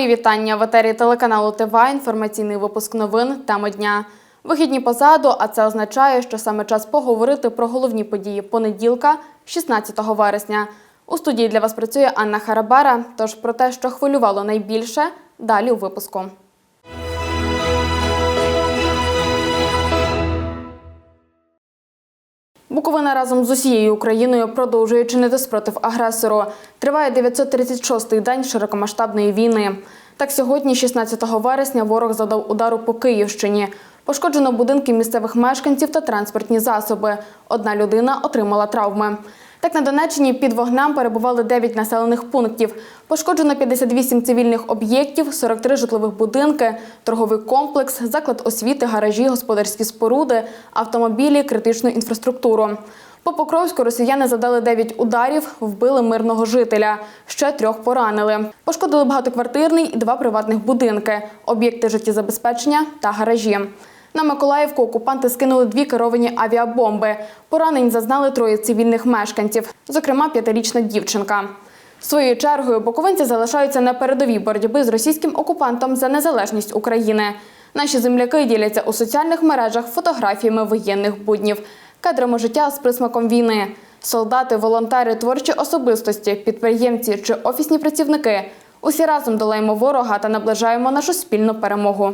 Мої вітання в етері телеканалу ТВ. Інформаційний випуск новин теми дня. Вихідні позаду, а це означає, що саме час поговорити про головні події понеділка, 16 вересня. У студії для вас працює Анна Харабара. Тож про те, що хвилювало найбільше, далі у випуску. Буковина разом з усією Україною продовжує чинити спротив агресору. Триває 936-й день широкомасштабної війни. Так сьогодні, 16 вересня, ворог завдав удару по Київщині. Пошкоджено будинки місцевих мешканців та транспортні засоби. Одна людина отримала травми. Так на Донеччині під вогнем перебували 9 населених пунктів. Пошкоджено 58 цивільних об'єктів, 43 житлових будинки, торговий комплекс, заклад освіти, гаражі, господарські споруди, автомобілі, критичну інфраструктуру. По Покровську росіяни завдали 9 ударів, вбили мирного жителя. Ще трьох поранили. Пошкодили багатоквартирний і два приватних будинки, об'єкти життєзабезпечення та гаражі. На Миколаївку окупанти скинули дві керовані авіабомби. Поранень зазнали троє цивільних мешканців, зокрема п'ятирічна дівчинка. Своєю чергою буковинці залишаються на передовій боротьби з російським окупантом за незалежність України. Наші земляки діляться у соціальних мережах фотографіями воєнних буднів, кадрами життя з присмаком війни. Солдати, волонтери, творчі особистості, підприємці чи офісні працівники. Усі разом долаємо ворога та наближаємо нашу спільну перемогу.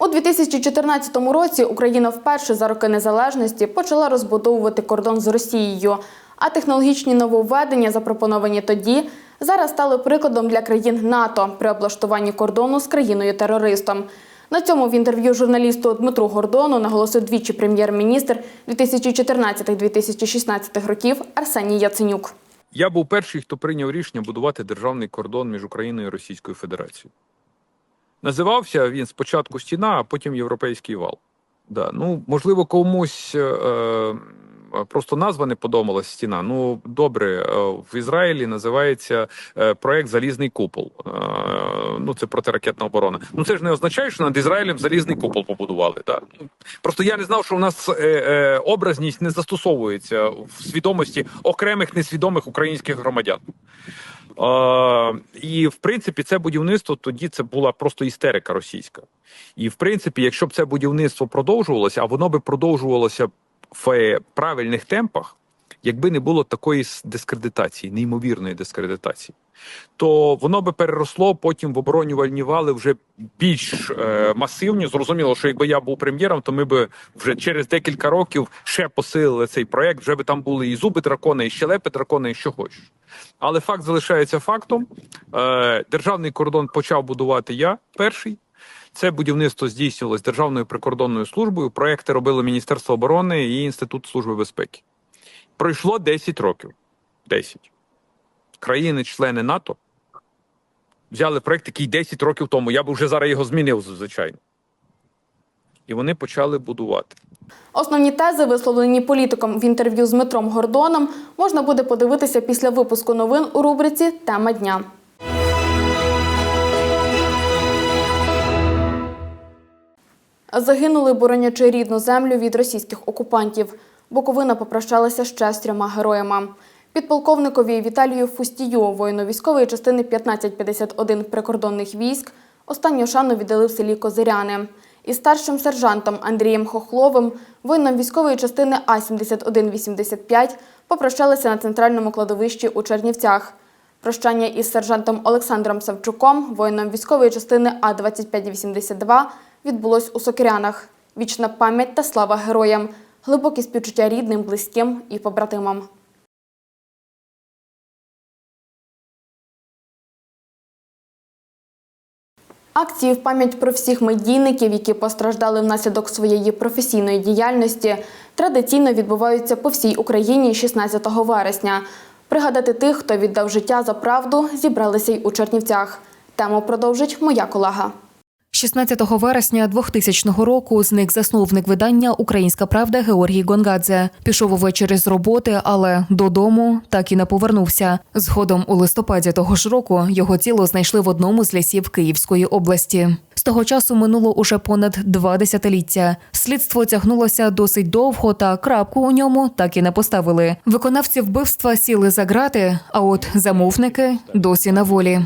У 2014 році Україна вперше за роки незалежності почала розбудовувати кордон з Росією. А технологічні нововведення, запропоновані тоді, зараз стали прикладом для країн НАТО при облаштуванні кордону з країною-терористом. На цьому в інтерв'ю журналісту Дмитру Гордону наголосив двічі прем'єр-міністр 2014-2016 років Арсеній Яценюк. Я був перший, хто прийняв рішення будувати державний кордон між Україною і Російською Федерацією. Називався він спочатку стіна, а потім Європейський вал. Да. Ну, можливо, комусь е, е, просто назва не подобалась стіна. Ну, добре, е, в Ізраїлі називається е, проект Залізний купол. Е, ну, це протиракетна оборона. Ну, це ж не означає, що над Ізраїлем залізний купол побудували. Ну, Просто я не знав, що у нас е, е, образність не застосовується в свідомості окремих несвідомих українських громадян. Е, і в принципі, це будівництво тоді це була просто істерика російська. І в принципі, якщо б це будівництво продовжувалося, а воно би продовжувалося в е, правильних темпах, якби не було такої дискредитації, неймовірної дискредитації, то воно би переросло потім в оборонювальні вали вже більш е, масивні. Зрозуміло, що якби я був прем'єром, то ми би вже через декілька років ще посилили цей проект. Вже би там були і зуби дракона, і щелепи дракона, і що хочеш. Але факт залишається фактом. Е, державний кордон почав будувати я перший. Це будівництво здійснювалось Державною прикордонною службою. Проекти робило Міністерство оборони і Інститут служби безпеки. Пройшло 10 років. 10. Країни-члени НАТО взяли проект, який 10 років тому. Я б вже зараз його змінив, звичайно. І вони почали будувати. Основні тези, висловлені політиком в інтерв'ю з Дмитром Гордоном, можна буде подивитися після випуску новин у рубриці Тема дня. Загинули, боронячи рідну землю від російських окупантів. Буковина попрощалася ще з трьома героями. Підполковникові Віталію Фустію, воїну військової частини 1551 прикордонних військ, останню шану віддали в селі Козиряни. І старшим сержантом Андрієм Хохловим, воїном військової частини А-7185, попрощалися на центральному кладовищі у Чернівцях. Прощання із сержантом Олександром Савчуком, воїном військової частини А-2582, відбулось у Сокирянах. Вічна пам'ять та слава героям, глибокі співчуття рідним, близьким і побратимам. Акції в пам'ять про всіх медійників, які постраждали внаслідок своєї професійної діяльності, традиційно відбуваються по всій Україні 16 вересня. Пригадати тих, хто віддав життя за правду, зібралися й у Чернівцях. Тему продовжить моя колега. 16 вересня 2000 року зник засновник видання Українська Правда Георгій Гонгадзе. Пішов увечері з роботи, але додому так і не повернувся. Згодом у листопаді того ж року його тіло знайшли в одному з лісів Київської області. З того часу минуло уже понад два десятиліття. Слідство тягнулося досить довго, та крапку у ньому так і не поставили. Виконавці вбивства сіли за грати, а от замовники досі на волі.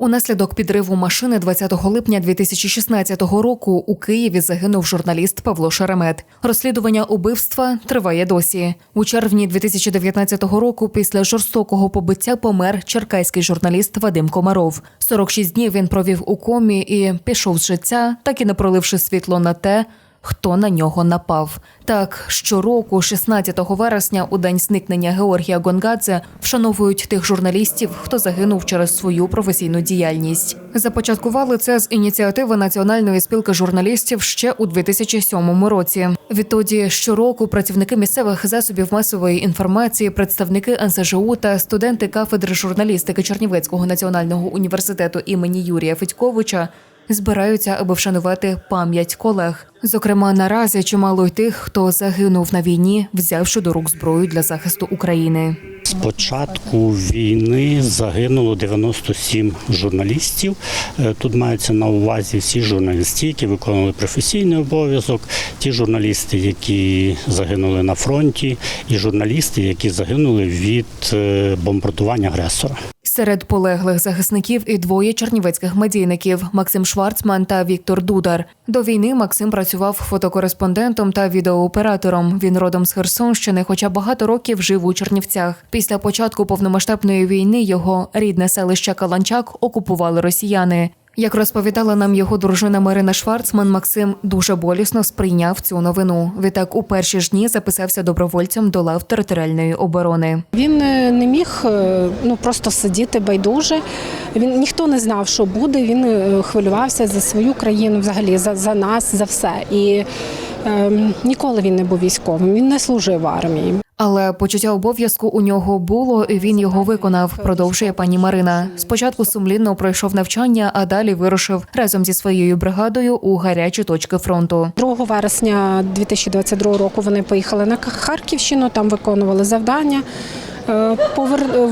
Унаслідок підриву машини 20 липня 2016 року у Києві загинув журналіст Павло Шеремет. Розслідування убивства триває досі. У червні 2019 року після жорстокого побиття помер черкаський журналіст Вадим Комаров. 46 днів він провів у комі і пішов з життя, так і не проливши світло на те, хто на нього напав. Так, щороку, 16 вересня, у день зникнення Георгія Гонгадзе, вшановують тих журналістів, хто загинув через свою професійну діяльність. Започаткували це з ініціативи Національної спілки журналістів ще у 2007 році. Відтоді щороку працівники місцевих засобів масової інформації, представники НСЖУ та студенти кафедри журналістики Чернівецького національного університету імені Юрія Федьковича збираються, аби вшанувати пам'ять колег. Зокрема, наразі чимало й тих, хто загинув на війні, взявши до рук зброю для захисту України. З початку війни загинуло 97 журналістів. Е, Тут маються на увазі всі журналісти, які виконували професійний обов'язок, ті журналісти, які загинули на фронті, і журналісти, які загинули від е, бомбардування агресора. Серед полеглих захисників і двоє чернівецьких медійників Максим Шварцман та Віктор Дудар. До війни Максим працював фотокореспондентом та відеооператором. Він родом з Херсонщини, хоча багато років жив у Чернівцях. Після початку повномасштабної війни його рідне селище Каланчак окупували росіяни. Як розповідала нам його дружина Марина Шварцман, Максим дуже болісно сприйняв цю новину. Відтак у перші ж дні записався добровольцем до лав територіальної оборони. Він е, не міг е, ну просто сидіти байдуже. Він ніхто не знав, що буде. Він е, хвилювався за свою країну, взагалі за, за нас, за все. І е, ніколи він не був військовим. Він не служив в армії. Але почуття обов'язку у нього було, і він його виконав. Продовжує пані Марина. Спочатку сумлінно пройшов навчання, а далі вирушив разом зі своєю бригадою у гарячі точки фронту. 2 вересня 2022 року вони поїхали на Харківщину, там виконували завдання. Е,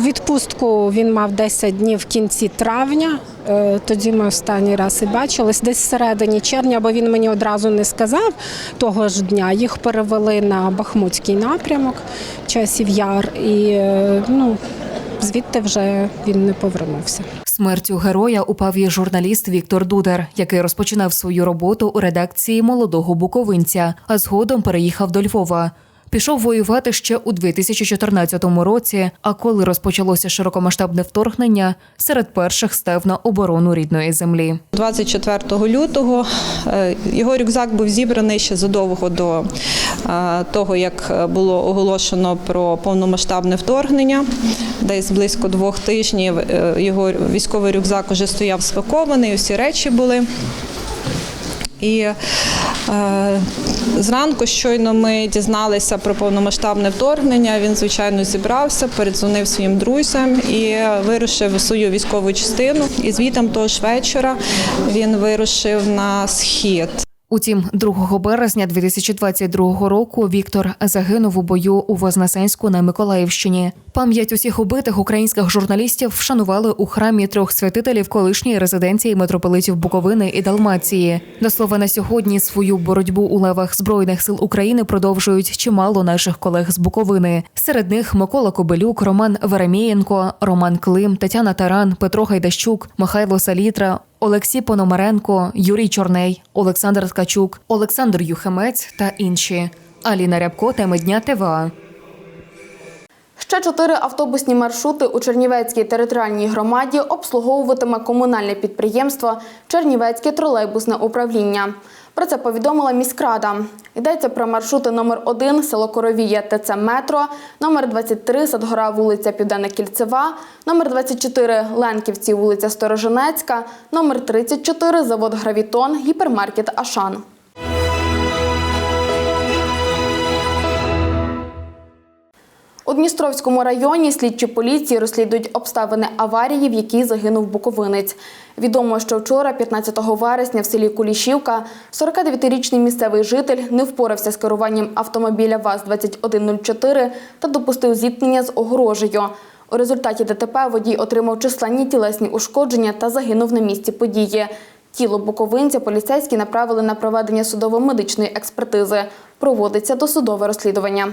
відпустку він мав 10 днів в кінці травня. Е, Тоді ми останній раз і бачились. Десь всередині червня, бо він мені одразу не сказав того ж дня. Їх перевели на Бахмутський напрямок, часів яр, і е, ну, звідти вже він не повернувся. Смертю героя упав і журналіст Віктор Дудер, який розпочинав свою роботу у редакції молодого буковинця, а згодом переїхав до Львова. Пішов воювати ще у 2014 році. А коли розпочалося широкомасштабне вторгнення, серед перших став на оборону рідної землі. 24 лютого е, його рюкзак був зібраний ще задовго до е, того, як було оголошено про повномасштабне вторгнення. Десь близько двох тижнів е, його військовий рюкзак уже стояв спакований, усі речі були. І зранку щойно ми дізналися про повномасштабне вторгнення. Він, звичайно, зібрався, передзвонив своїм друзям і вирушив у свою військову частину. І звітом того ж вечора він вирушив на схід. Утім, 2 березня 2022 року Віктор загинув у бою у Вознесенську на Миколаївщині. Пам'ять усіх убитих українських журналістів вшанували у храмі трьох святителів колишньої резиденції митрополитів Буковини і Далмації. До слова, на сьогодні свою боротьбу у левах збройних сил України продовжують чимало наших колег з Буковини. Серед них Микола Кобилюк, Роман Веремієнко, Роман Клим, Тетяна Таран, Петро Гайдащук, Михайло Салітра. Олексій Пономаренко, Юрій Чорней, Олександр Ткачук, Олександр Юхимець та інші. Аліна Рябко, теми дня ТВА. Ще чотири автобусні маршрути у Чернівецькій територіальній громаді обслуговуватиме комунальне підприємство Чернівецьке тролейбусне управління. Про це повідомила міськрада. Йдеться про маршрути номер 1 село Коровія ТЦ Метро, номер 23 Садгора, вулиця Південна Кільцева, номер 24 Ленківці, вулиця Сторожинецька, номер 34 завод Гравітон, гіпермаркет Ашан. У Дністровському районі слідчі поліції розслідують обставини аварії, в якій загинув буковинець. Відомо, що вчора, 15 вересня, в селі Кулішівка, 49-річний місцевий житель не впорався з керуванням автомобіля ВАЗ-2104 та допустив зіткнення з огорожею. У результаті ДТП водій отримав численні тілесні ушкодження та загинув на місці події. Тіло буковинця поліцейські направили на проведення судово-медичної експертизи. Проводиться досудове розслідування.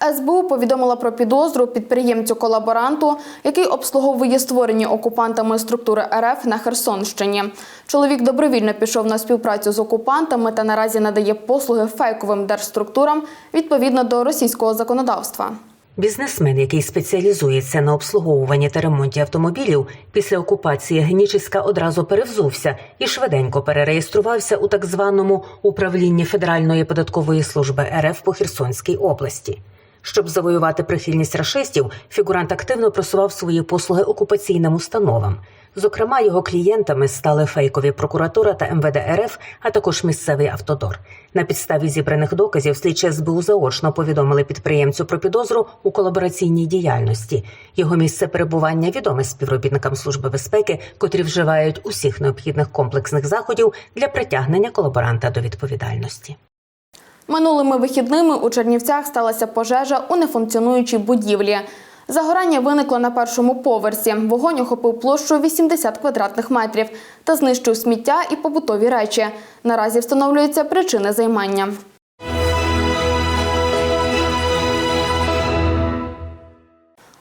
СБУ повідомила про підозру підприємцю-колаборанту, який обслуговує створені окупантами структури РФ на Херсонщині. Чоловік добровільно пішов на співпрацю з окупантами та наразі надає послуги фейковим держструктурам відповідно до російського законодавства. Бізнесмен, який спеціалізується на обслуговуванні та ремонті автомобілів, після окупації Генічеська одразу перевзувся і швиденько перереєструвався у так званому управлінні Федеральної податкової служби РФ по Херсонській області. Щоб завоювати прихильність рашистів, фігурант активно просував свої послуги окупаційним установам. Зокрема, його клієнтами стали фейкові прокуратура та МВД РФ, а також місцевий автодор. На підставі зібраних доказів слідчі СБУ заочно повідомили підприємцю про підозру у колабораційній діяльності. Його місце перебування відоме співробітникам служби безпеки, котрі вживають усіх необхідних комплексних заходів для притягнення колаборанта до відповідальності. Минулими вихідними у Чернівцях сталася пожежа у нефункціонуючій будівлі. Загорання виникло на першому поверсі. Вогонь охопив площу 80 квадратних метрів та знищив сміття і побутові речі. Наразі встановлюються причини займання.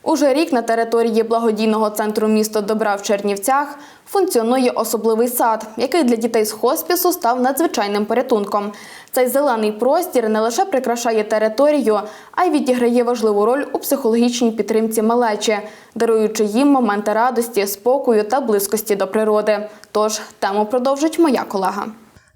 Уже рік на території благодійного центру місто Добра в Чернівцях функціонує особливий сад, який для дітей з хоспісу став надзвичайним порятунком. Цей зелений простір не лише прикрашає територію, а й відіграє важливу роль у психологічній підтримці малечі, даруючи їм моменти радості, спокою та близькості до природи. Тож тему продовжить моя колега.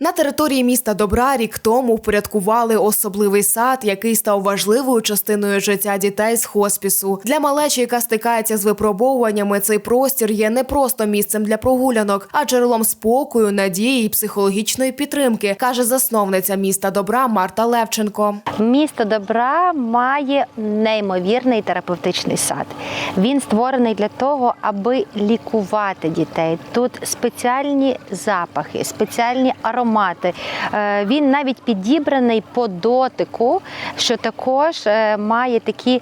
На території міста Добра рік тому впорядкували особливий сад, який став важливою частиною життя дітей з хоспісу. Для малечі, яка стикається з випробовуваннями, цей простір є не просто місцем для прогулянок, а джерелом спокою, надії і психологічної підтримки, каже засновниця міста Добра Марта Левченко. Місто добра має неймовірний терапевтичний сад. Він створений для того, аби лікувати дітей. Тут спеціальні запахи, спеціальні аромати. Е, Він навіть підібраний по дотику, що також е, має такі.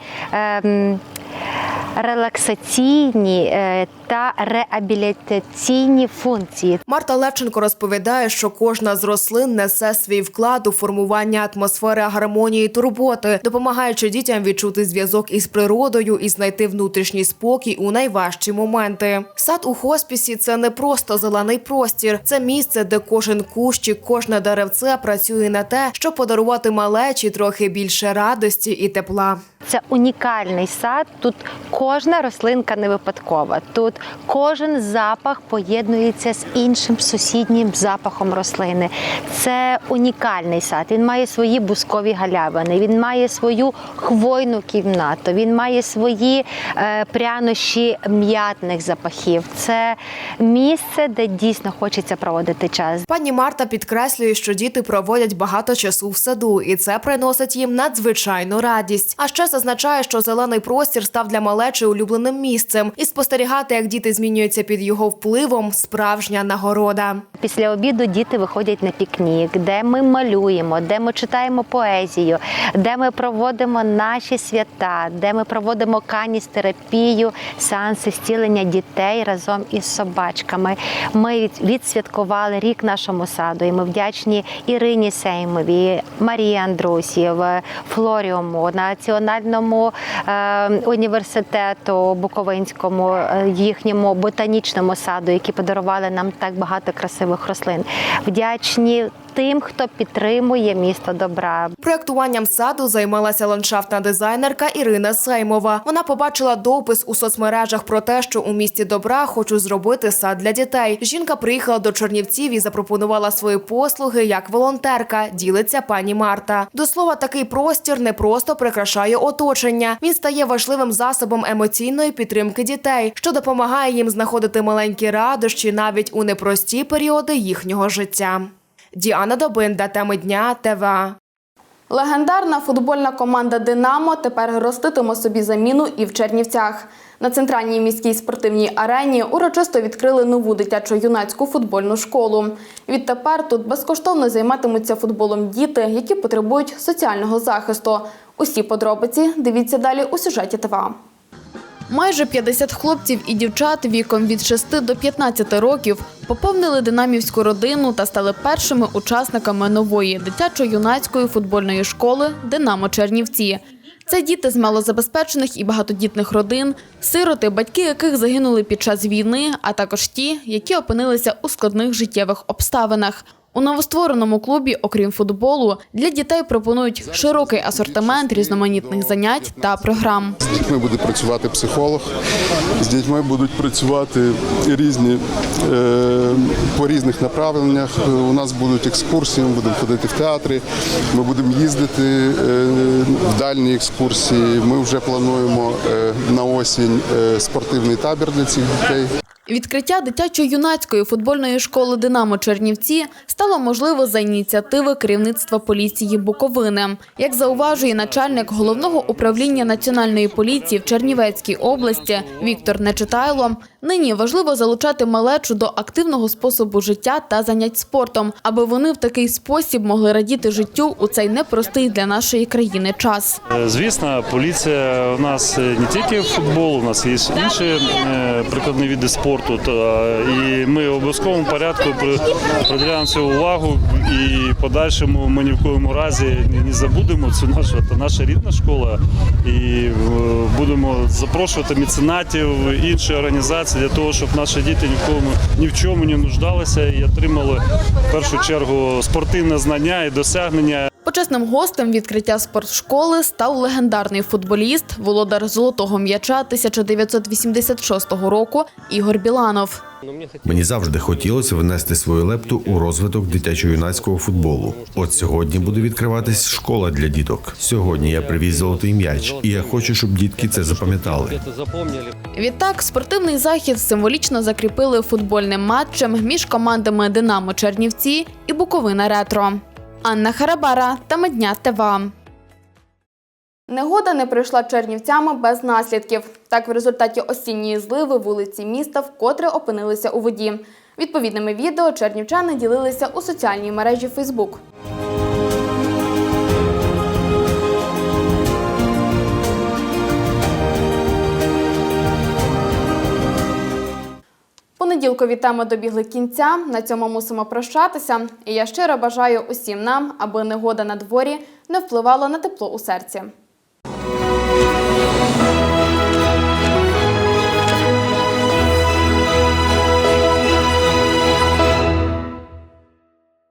Релаксаційні е, та реабілітаційні функції. Марта Левченко розповідає, що кожна з рослин несе свій вклад у формування атмосфери гармонії турботи, допомагаючи дітям відчути зв'язок із природою і знайти внутрішній спокій у найважчі моменти. Сад у хоспісі це не просто зелений простір, це місце, де кожен кущик, кожне деревце працює на те, щоб подарувати малечі трохи більше радості і тепла. Це унікальний сад. Тут кожна рослинка не випадкова. Тут кожен запах поєднується з іншим сусіднім запахом рослини. Це унікальний сад. Він має свої бускові галявини, він має свою хвойну кімнату, він має свої е, прянощі м'ятних запахів. Це місце, де дійсно хочеться проводити час. Пані Марта підкреслює, що діти проводять багато часу в саду, і це приносить їм надзвичайну радість. А ще зазначає, що зелений простір став для малечі улюбленим місцем, і спостерігати, як діти змінюються під його впливом, справжня нагорода. Після обіду діти виходять на пікнік, де ми малюємо, де ми читаємо поезію, де ми проводимо наші свята, де ми проводимо каністерапію, сеанси зцілення дітей разом із собачками. Ми відсвяткували рік нашому саду, і ми вдячні Ірині Сеймові, Марії Андрусів, Флоріуму, Національному е, університету Буковинському, е, їхньому ботанічному саду, які подарували нам так багато красивих рослин. Вдячні тим, хто підтримує місто добра. Проектуванням саду займалася ландшафтна дизайнерка Ірина Сеймова. Вона побачила допис у соцмережах про те, що у місті добра хочуть зробити сад для дітей. Жінка приїхала до Чернівців і запропонувала свої послуги як волонтерка. Ділиться пані Марта. До слова, такий простір не просто прикрашає оточення. Він стає важливим засобом емоційної підтримки дітей, що допомагає їм знаходити маленькі радощі навіть у непрості періоди їхнього життя. Діана Добинда, теми дня, ТВА. Легендарна футбольна команда Динамо тепер роститиме собі заміну і в Чернівцях. На центральній міській спортивній арені урочисто відкрили нову дитячо-юнацьку футбольну школу. Відтепер тут безкоштовно займатимуться футболом діти, які потребують соціального захисту. Усі подробиці дивіться далі у сюжеті ТВА. Майже 50 хлопців і дівчат віком від 6 до 15 років поповнили динамівську родину та стали першими учасниками нової дитячо-юнацької футбольної школи Динамо Чернівці. Це діти з малозабезпечених і багатодітних родин, сироти, батьки яких загинули під час війни, а також ті, які опинилися у складних життєвих обставинах. У новоствореному клубі, окрім футболу, для дітей пропонують широкий асортимент різноманітних занять та програм. З дітьми буде працювати психолог, з дітьми будуть працювати різні е, по різних направленнях. У нас будуть екскурсії, ми будемо ходити в театри, ми будемо їздити е, в дальні екскурсії. Ми вже плануємо е, на осінь спортивний табір для цих дітей. Відкриття дитячо-юнацької футбольної школи Динамо Чернівці стало можливо за ініціативи керівництва поліції Буковини. Як зауважує начальник головного управління національної поліції в Чернівецькій області Віктор Нечитайло, нині важливо залучати малечу до активного способу життя та занять спортом, аби вони в такий спосіб могли радіти життю у цей непростий для нашої країни час. Е, Звісно, поліція у нас е, не тільки футбол, у нас є інші е, прикладні види спорту. та, І ми в обов'язковому порядку приділяємо цю увагу і подальшому ми ні в коєму разі не- забудемо цю нашу це наша рідна школа. І будемо запрошувати меценатів, інші організації для того, щоб наші діти ні в кому ні в чому не нуждалися і отримали в першу чергу спортивне знання і досягнення. Почесним гостем відкриття спортшколи став легендарний футболіст, володар золотого м'яча 1986 року Ігор Біланов. Мені завжди хотілося внести свою лепту у розвиток дитячо-юнацького футболу. От сьогодні буде відкриватись школа для діток. Сьогодні я привіз золотий м'яч, і я хочу, щоб дітки це запам'ятали. Відтак, спортивний захід символічно закріпили футбольним матчем між командами Динамо Чернівці і Буковина Ретро. Анна Харабара та Медня ТВА. Негода не пройшла чернівцями без наслідків. Так, в результаті осінньої зливи вулиці міста вкотре опинилися у воді. Відповідними відео чернівчани ділилися у соціальній мережі Фейсбук. Понеділкові теми добігли кінця. На цьому мусимо прощатися. І я щиро бажаю усім нам, аби негода на дворі не впливала на тепло у серці.